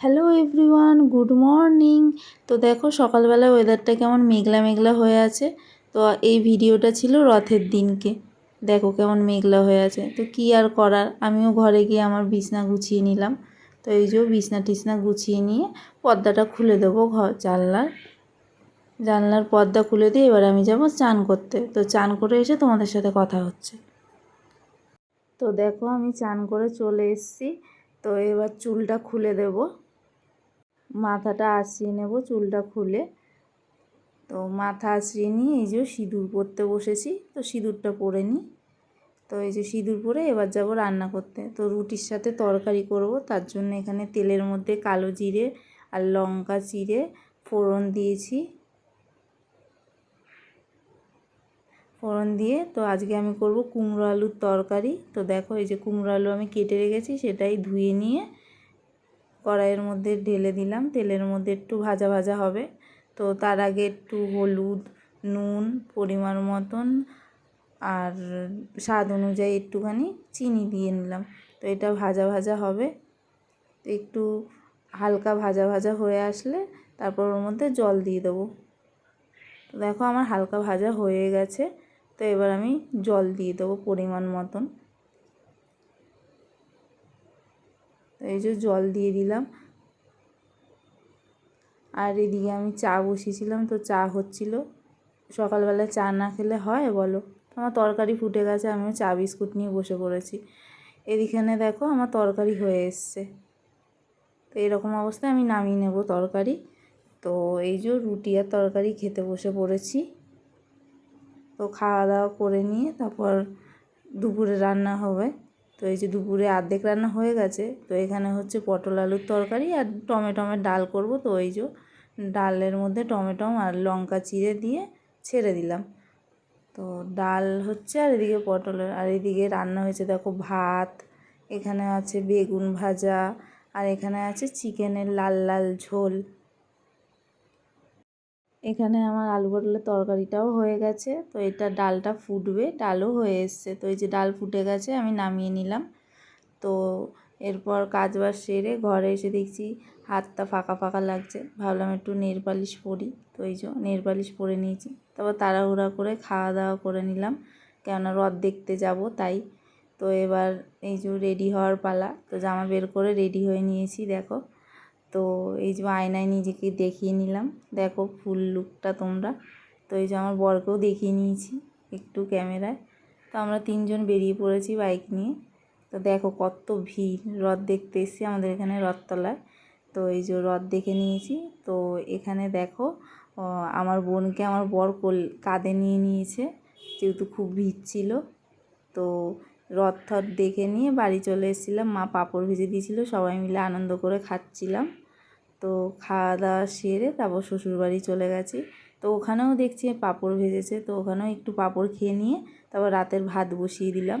Hello everyone good morning তো দেখো, সকালবেলা ওয়েদারটা কেমন মেঘলা মেঘলা হয়ে আছে। তো এই ভিডিওটা ছিল রথের দিনকে। দেখো কেমন মেঘলা হয়ে আছে। তো কি আর করার? আমিও ঘরে গিয়ে আমার বিছনা গুছিয়ে নিলাম। তো এই যে বিছনা টিছনা গুছিয়ে নিয়ে পর্দাটা খুলে দেবো ঘর, জানলার। জানলার পর্দা খুলে দিয়ে এবার আমি যাব চান করতে। তো চান করে এসে তোমাদের সাথে কথা হচ্ছে। তো দেখো, আমি চান করে চলে এসেছি। তো এবার চুলটা খুলে দেব। মাথাটা আশ্রিয়ে নেব চুলটা খুলে। তো মাথা আশ্রিয়ে নিয়ে এই যে সিঁদুর পরতে বসেছি, তো সিঁদুরটা পরে নিই। তো এই যে সিঁদুর পরে এবার যাব রান্না করতে। তো রুটির সাথে তরকারি করব, তার জন্য এখানে তেলের মধ্যে কালো জিরে আর লঙ্কা চিরে ফোড়ন দিয়েছি। ফোড়ন দিয়ে তো আজকে আমি করব কুমড়ো আলুর তরকারি। তো দেখো এই যে কুমড়ো আলু আমি কেটে রেখেছি, সেটাই ধুয়ে নিয়ে কড়াইয়ের মধ্যে ঢেলে দিলাম। তেলের মধ্যে একটু ভাজা ভাজা হবে। তো তার আগে একটু হলুদ, নুন পরিমাণ মতন আর স্বাদ অনুযায়ী একটুখানি চিনি দিয়ে নিলাম। তো এটা ভাজা ভাজা হবে। একটু হালকা ভাজা ভাজা হয়ে আসলে তারপর ওর মধ্যে জল দিয়ে দেবো। তো দেখো আমার হালকা ভাজা হয়ে গেছে। তো এবার আমি জল দিয়ে দেবো পরিমাণ মতন। এই যে জল দিয়ে দিলাম। আর এদিকে আমি চা বসিয়েছিলাম, তো চা হচ্ছিল। সকালবেলা চা না খেলে হয় বলো? আমার তরকারি ফুটে গেছে, আমিও চা বিস্কুট নিয়ে বসে পড়েছি। এদিখানে দেখো আমার তরকারি হয়ে এসছে। তো এরকম অবস্থায় আমি নামিয়ে নেব তরকারি। তো এই যে রুটি আর তরকারি খেতে বসে পড়েছি। তো খাওয়া দাওয়া করে নিয়ে তারপর দুপুরে রান্না হবে। তো এই যে দুপুরে আর্ধেক রান্না হয়ে গেছে, তো এখানে হচ্ছে পটল আলুর তরকারি আর টমেটোমের ডাল করব। তো এই যে ডালের মধ্যে টমেটম আর লঙ্কা চিড়ে দিয়ে ছেড়ে দিলাম। তো ডাল হচ্ছে আর এদিকে পটলের, আর এদিকে রান্না হয়েছে দেখো ভাত, এখানে আছে বেগুন ভাজা, আর এখানে আছে চিকেনের লাল লাল ঝোল। এখানে আমার আলু পটলের তরকারিটাও হয়ে গেছে। তো এটা ডালটা ফুটবে, ডালও হয়ে এসছে। তো এই যে ডাল ফুটে গেছে, আমি নামিয়ে নিলাম। তো এরপর কাজ বাজ সেরে ঘরে এসে দেখছি হাতটা ফাঁকা ফাঁকা লাগছে। ভাবলাম একটু নেল পালিশ পরি। তো এই যে নেল পালিশ পরে নিয়েছি। তারপর তাড়াহুড়া করে খাওয়া দাওয়া করে নিলাম। কেননা রথ দেখতে যাব, তাই। তো এবার এই যে রেডি হওয়ার পালা। তো জামা বের করে রেডি হয়ে নিয়েছি, দেখো। তো এই যে আয়নায় নিজেকে দেখিয়ে নিলাম। দেখো ফুল লুকটা তোমরা। তো এই যে আমার বরকেও দেখিয়ে নিয়েছি একটু ক্যামেরায়। তো আমরা তিনজন বেরিয়ে পড়েছি বাইক নিয়ে। তো দেখো কত ভিড়। রথ দেখতে এসেছি আমাদের এখানে রথতলায়। তো এই যে রথ দেখে নিয়েছি। তো এখানে দেখো আমার বোনকে আমার বর কাঁধে নিয়ে নিয়েছে। যেহেতু খুব ভিড় ছিল। তো রথ থথ দেখে নিয়ে বাড়ি চলে এসেছিলাম। মা পাঁপড় ভেজে দিয়েছিলো, সবাই মিলে আনন্দ করে খাচ্ছিলাম। তো খাওয়া দাওয়া সেরে তারপর শ্বশুরবাড়ি চলে গেছি। তো ওখানেও দেখছি পাঁপড় ভেজেছে, তো ওখানেও একটু পাঁপড় খেয়ে নিয়ে তারপর রাতের ভাত বসিয়ে দিলাম।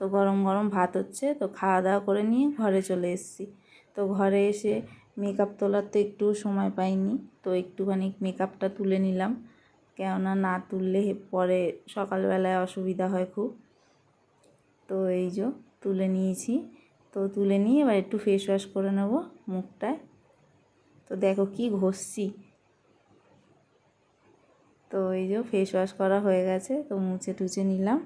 তো গরম গরম ভাত হচ্ছে, তো খাওয়া দাওয়া করে নিয়ে ঘরে চলে এসেছি। তো ঘরে এসে মেকআপ তোলার তো একটু সময় পাইনি, তো একটুখানি মেকআপটা তুলে নিলাম। কেননা না তুললে পরে সকালবেলায় অসুবিধা হয় খুব। তো এই যে তুলে নিয়েছি। তো তুলে নিয়ে এবার একটু ফেস ওয়াশ করে নেব মুখটায়। তো দেখো কি ঘষছি। তো এই যে ফেস ওয়াশ করা হয়ে গেছে, তো মুছে টুছে নিলাম।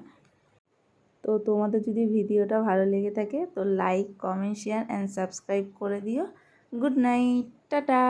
তো তোমাদের যদি ভিডিওটা ভালো লেগে থাকে, তো like comment share and subscribe করে দিও। Good night tata!